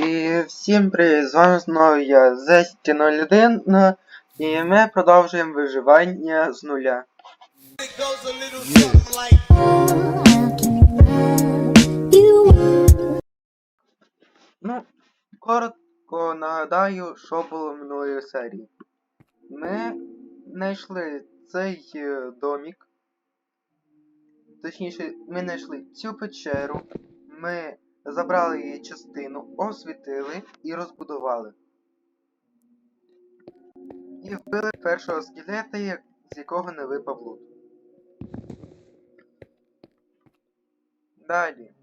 І всім привіт, з вами знову я, Зесті01, і ми продовжуємо виживання з нуля. Ну, коротко нагадаю, що було минулої серії. Ми знайшли цей е, домік. Точніше, ми знайшли цю печеру, ми забрали її частину, освітили і розбудували. І вбили першого скелета, з якого не випав лут. Далі.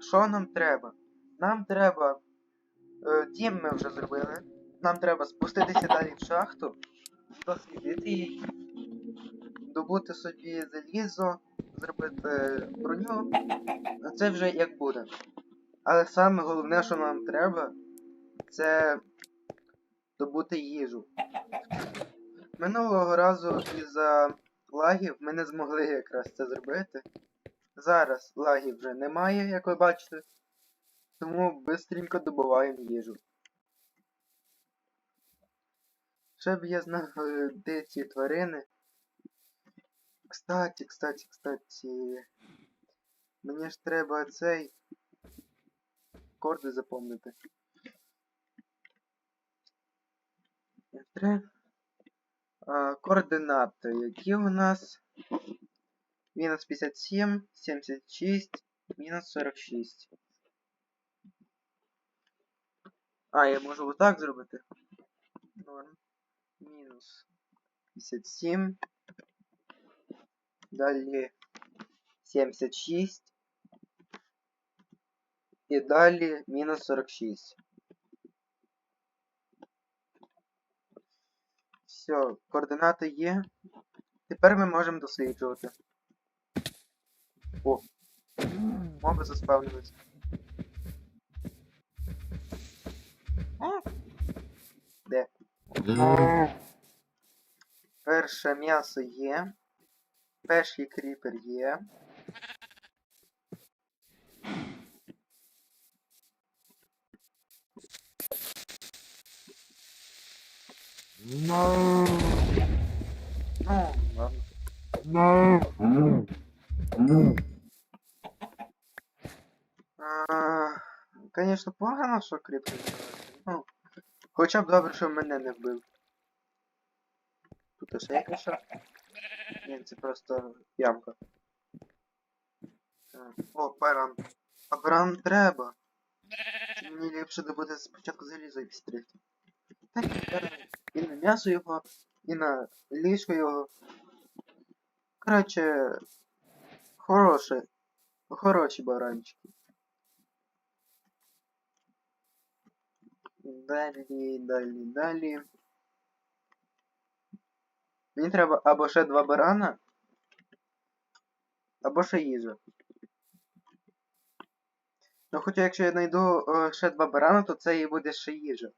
Що нам треба? Нам треба. Е, дім ми вже зробили. Нам треба спуститися далі в шахту, дослідити її, добути собі залізо, зробити броню. Це вже як буде. Але саме головне, що нам треба, це добути їжу. Минулого разу із-за лагів ми не змогли якраз це зробити. Зараз лагів вже немає, як ви бачите. Тому бистренько добуваємо їжу. Ще б я знав, е, де ці тварини. Кстати, кстати, кстати. Мені ж треба цей корди запомнити. Три. А, координати, які у нас мінус 57, 76, мінус 46. А, я можу отак зробити. Норм. Мінус 57. Далі 76. І далі мінус 46. Все, координати є. Тепер ми можемо досліджувати. О! Моби заспавнилися. Де? Перше м'ясо є. Перший кріпер є. Ну, ладно. А, Конечно, погано, що кріпер. Ну, хоча б добре, що мене не вбив. Тут ще якась шахта? Ні, це просто ямка. Так. О, паран. А паран треба. Чи мені ліпше добути спочатку залізо і підстрігти? Так, тепер і на м'ясо його, і на ліжко його. Коротше, хороше. Хороші баранчики. Далі, далі, далі. Мені треба або ще два барана, або ще їжа. Ну хоча якщо я знайду е, ще два барана, то це і буде ще їжа.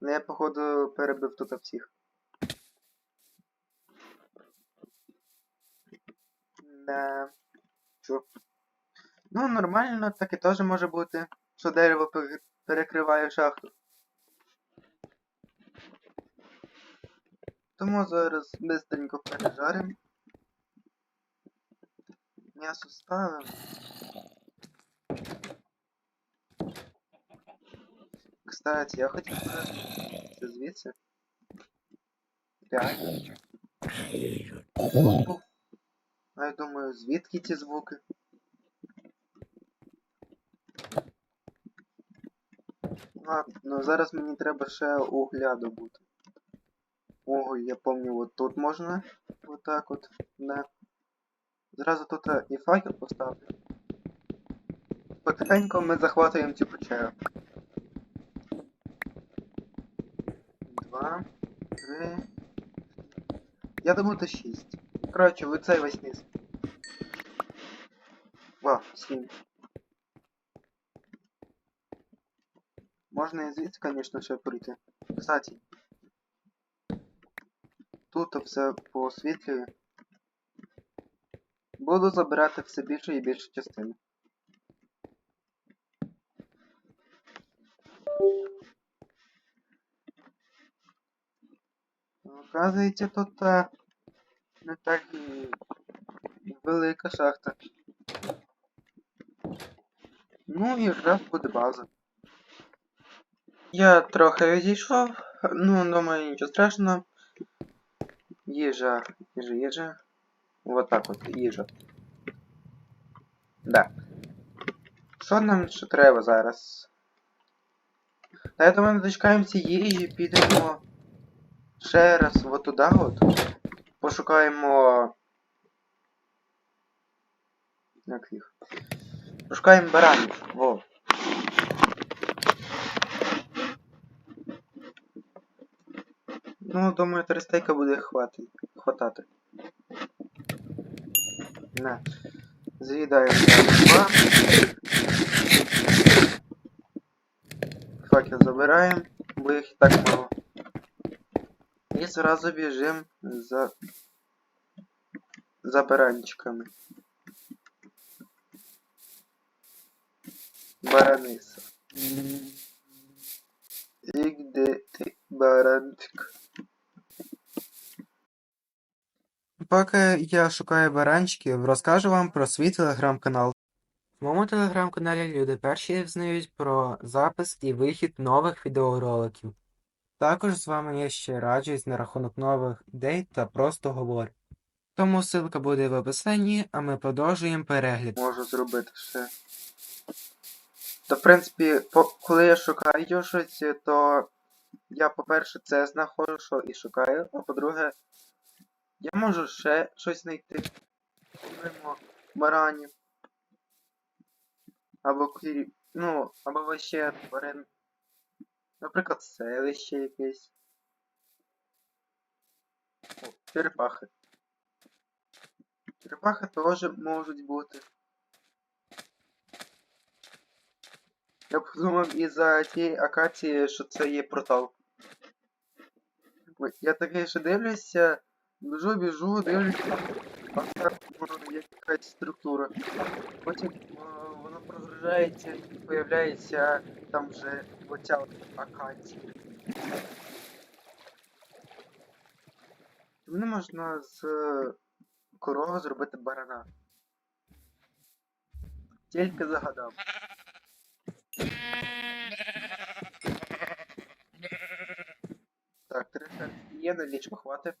Ну я походу перебив тут всіх. Да. Чо? Ну, нормально, таке теж може бути, що дерево пер- перекриває шахту. Тому зараз быстренько пережаримо. М'ясо ставимо. Кстати, я хотів. Це звідси. Реально. А я думаю, звідки ці звуки? Ладно, ну зараз мені треба ще угля добути. Ого, я помню, вот тут можна. Вот так от. Да. Зразу тут е, і факел поставлю. Потихеньку ми захватуємо цю печеру. Два, три. Я добуду шість. Коротше, ви цей весь низ. Вау, сім. Можна і звідси, звісно, ще прийти. Кстати. Тут все поосвітлюю. Буду забирати все більше і більше частин. Оказується, тут е, не так і велика шахта. Ну і якраз буде база. Я трохи відійшов, ну, думаю, нічого страшного. Їжа, їжа, їжа. Вот так от, їжа. Да. Що нам ще треба зараз? Та я думаю, дочекаємося їжі, підемо ще раз от туди от. Пошукаємо. Як їх? Пошукаємо баранів. Во. Ну, думаю, три стейка буде хвати... хватати. На. З'їдаємо два. Факел забираємо, бо їх і так мало. І зразу біжимо за... за баранчиками. Бараниса. І де ти, баранчик? Поки я шукаю баранчиків, розкажу вам про свій телеграм-канал. В моєму телеграм-каналі люди перші взнають про запис і вихід нових відеороликів. Також з вами я ще раджусь на рахунок нових ідей та просто говорю. Тому ссылка буде в описанні, а ми продовжуємо перегляд. Можу зробити ще. То, в принципі, по, коли я шукаю щось, то я, по-перше, це знаходжу, і шукаю, а по-друге, я можу ще щось знайти. Скажімо, баранів. Або курі... Ну, або вообще тварин. Наприклад, селище якесь. О, черепахи. Черепахи теж можуть бути. Я подумав із-за тієї акації, що це є портал. Я такий ще дивлюся, біжу, біжу, дивлюся, а там якась структура. Потім е, воно прогружається і появляється там вже оця от акація. Не можна з е, корови зробити барана. Тільки загадав. Так, три є, на лічку хватить.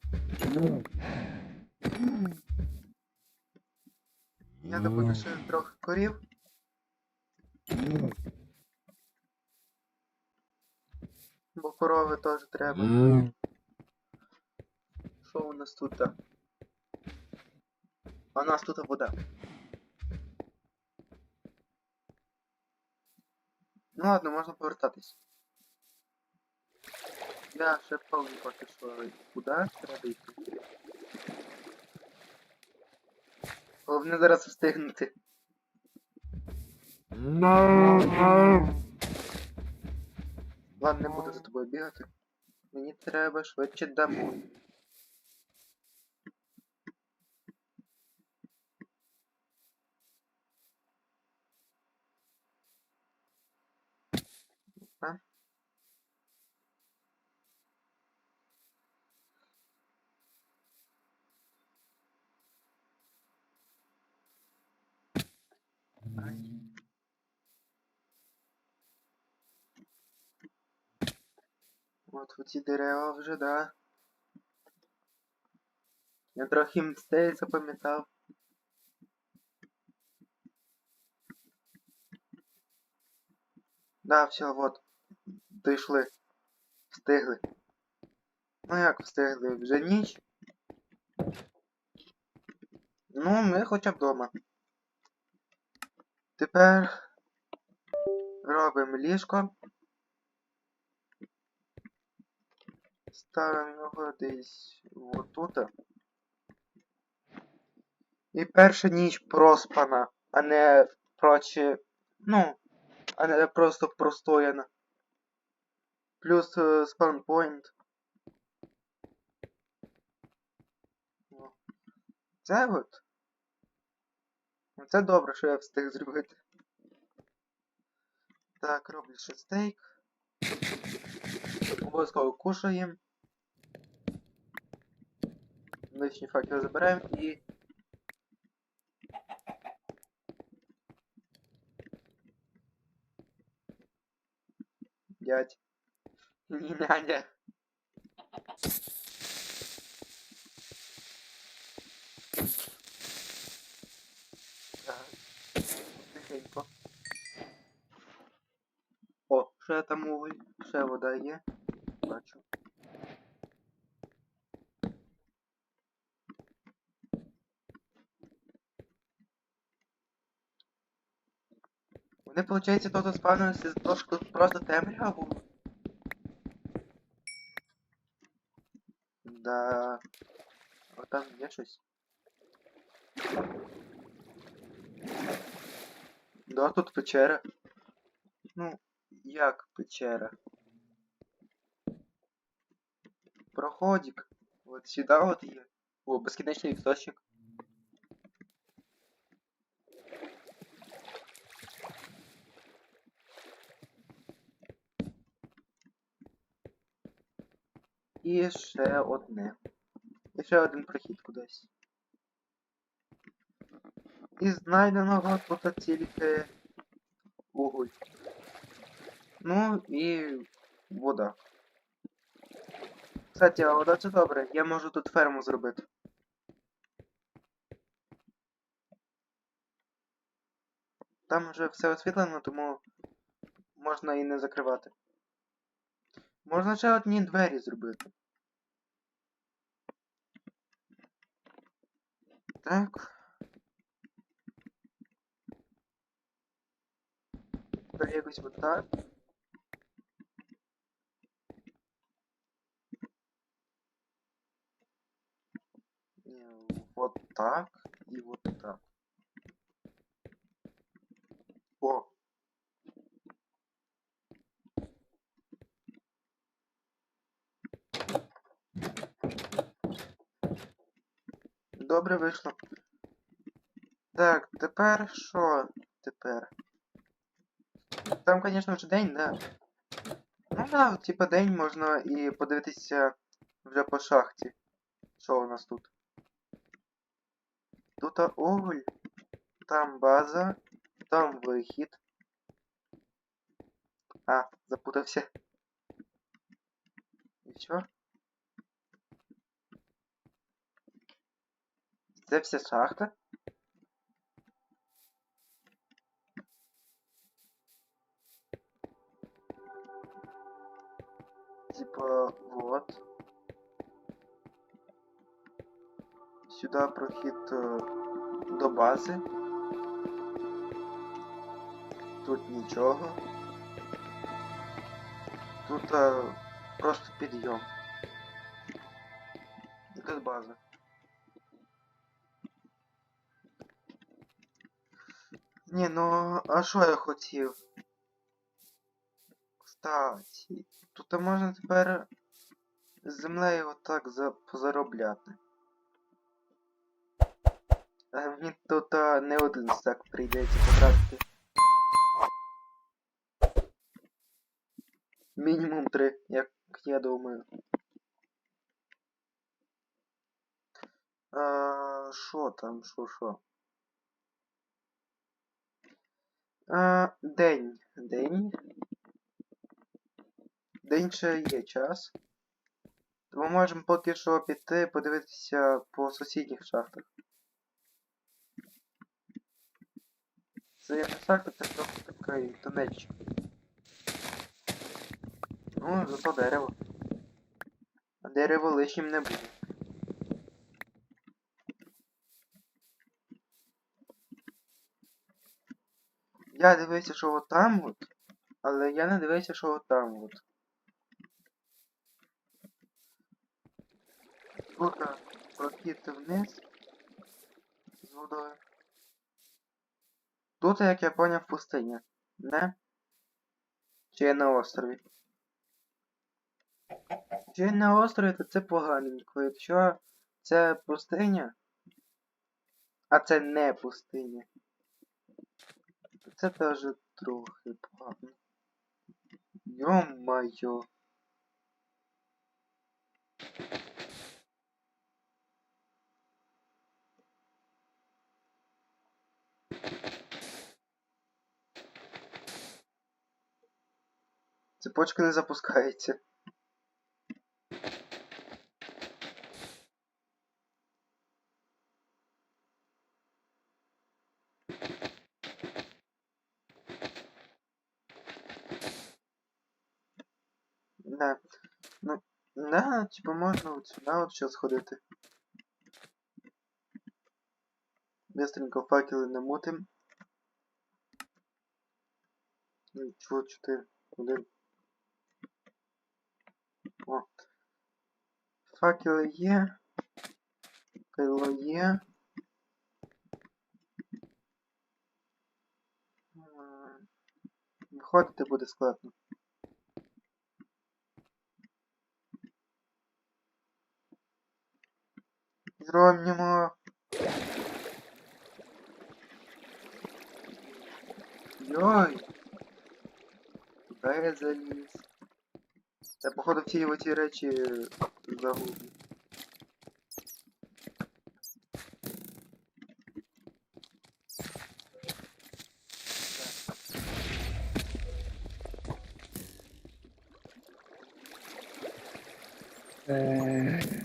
Я добуду ще трохи корів. Бо корови теж треба. Що у нас тут? а? У нас тут вода. Ну ладно, можна повертатись. Я ще повний поки що куди треба йти. Головне зараз встигнути. Ладно, не буду за тобою бігати. Мені треба швидше домой. А? От оці дерева вже, да. Я трохи мстей запам'ятав. Да, все, вот. Дійшли. Встигли. Ну як встигли? Вже ніч? Ну, ми хоча б вдома. Тепер робимо ліжко. Ставимо його десь отут. І перша ніч проспана, а не прочі. Ну, а не просто простояна. Плюс е, спаунпойнт. Це от. Це добре, що я встиг зробити. Так, роблю ще стейк. Обов'язково кушаємо. Лишні факели забираємо і. Дядь. Надя. Так. Тихенько. О, ще там уголь, ще вода є. Бачу. Вони, виходить, тут спавнилися що просто темрява була. Да. О, там є щось. Да, тут печера. Ну, як печера? Проходик. Вот сюда вот є. О, безкінечний істочник. І ще одне. І ще один прохід кудись. І знайденого тут тільки уголь. Ну і вода. Кстати, а вода це добре. Я можу тут ферму зробити. Там вже все освітлено, тому можна і не закривати. Можна ще одні двері зробити. Так. Тепер якось от так. Ні, Вот так і вот так. Добре вийшло. Так, тепер що тепер? Там, звісно ж, день, да. Ну да, типа день можна і подивитися вже по шахті. Що у нас тут? Тут уголь, там база, там вихід. А, запутався. І що? Це вся шахта? Типа, вот. Сюда прохід е, до бази. Тут нічого. Тут е, просто підйом. І тут база. Ні, ну а що я хотів? Кстати, тут можна тепер землею отак за... позаробляти. А мені тут не один стак прийдеться потратити. Мінімум три, як я думаю. А, Що там, що, що? А, день. День. День ще є час. Тому можемо поки що піти подивитися по сусідніх шахтах. Це не шахта, це просто такий тунельчик. Ну, зато дерево. А дерево лишнім не буде. Я дивився, що от от, але я не дивився, що от там от. Тут прохід вниз з водою. Тут, як я поняв, пустиня. Не? Чи я на острові? Чи я на острові, то це поганенько. Якщо це пустиня, а це не пустиня. Це теж трохи погано. Ё-моё. Цепочка не запускається. Типа можна от сюди от сейчас сходити. Быстренько факели намутим. Чого 4, 1. О. Факели є. Кайло є. Виходити буде складно. Зробимо. Йой. Куда я заліз? Я походу всі оці речі загублю. Я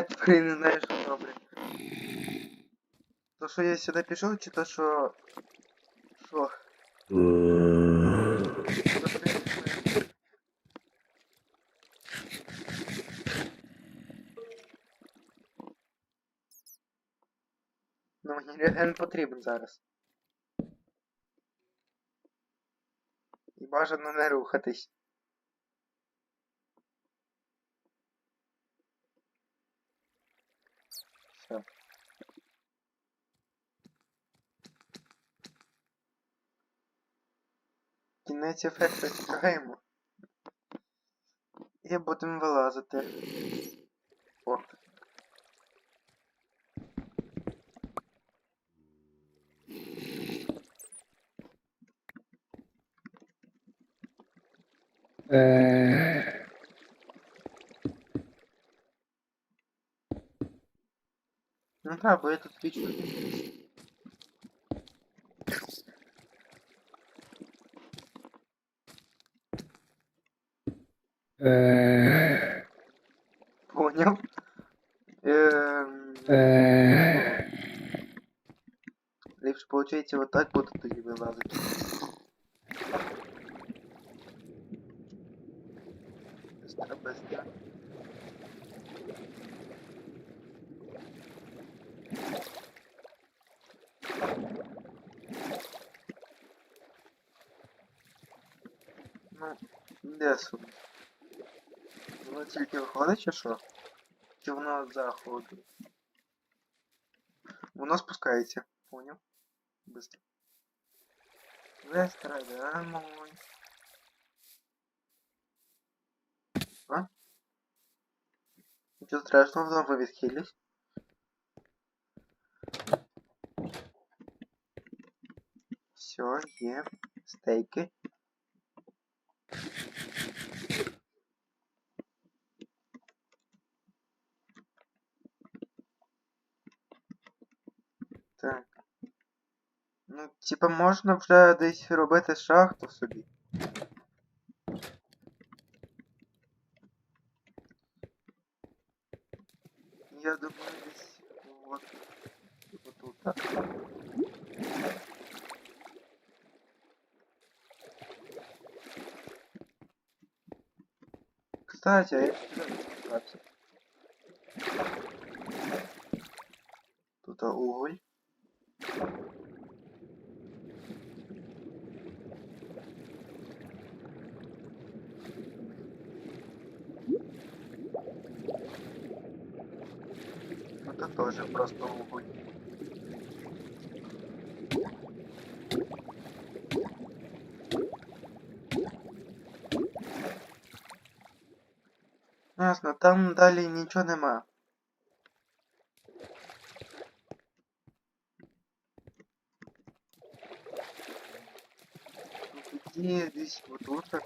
тепер і не знаю, що добре. То, що я сюди пішов, чи то, що... Що? То, що я пішов. Ну, мені реген потрібен зараз. І бажано не рухатись. Кінець ефекту чекаємо. І будемо вилазити. О. Ну так, бо я тут вічно. Ліпше получається отак буду тоді вилазити. Быстро, быстро. Ну, де собі? Воно тільки виходить чи що? Чи воно заходить? Воно спускається, поняв? Быстро. Вестрадамо. А? Ничего страшного, вдруг вы висхились. Все, є. Стейки. Так. Ну, типа можна вже десь робити шахту собі. Я думаю, десь от, отут. так. Кстати, а я. Тут уголь. просто уголь. Ясно, там далі нічого нема. Ну, Тоді десь отут. так.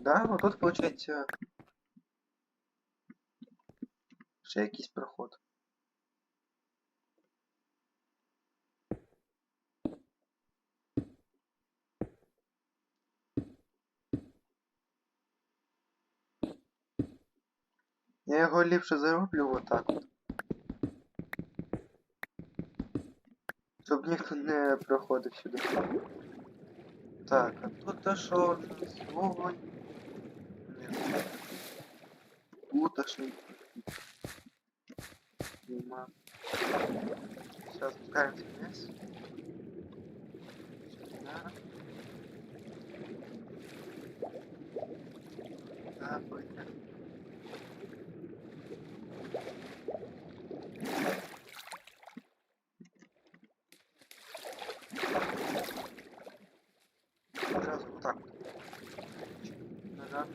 Да, вот тут получается ще проход. Я його ліпше зароблю отак от. Щоб ніхто не проходив сюди. Так, а тут що вогонь? Не знаю. Тут а що? Нема. Сейчас спускаемся вниз. Сюда. Да, понятно. Сразу вот так. вот. Нажав.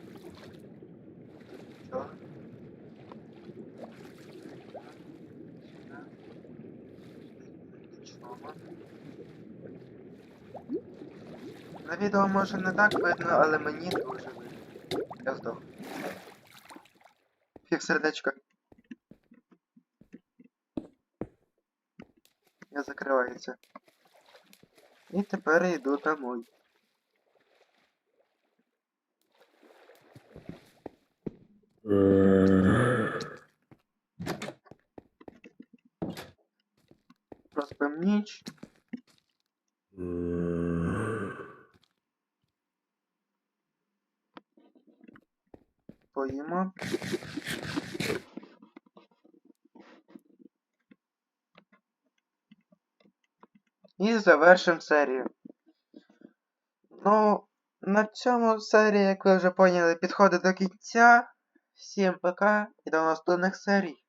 Всё. Сюда. Чома. На відео може не так видно, але мені дуже видно. Я здох. Фіг сердечко. Я закривається. І тепер йду домой. Проспим ніч. Поїмо. І завершимо серію. Ну, на цьому серія, як ви вже поняли, підходить до кінця. Всім пока і до наступних серій.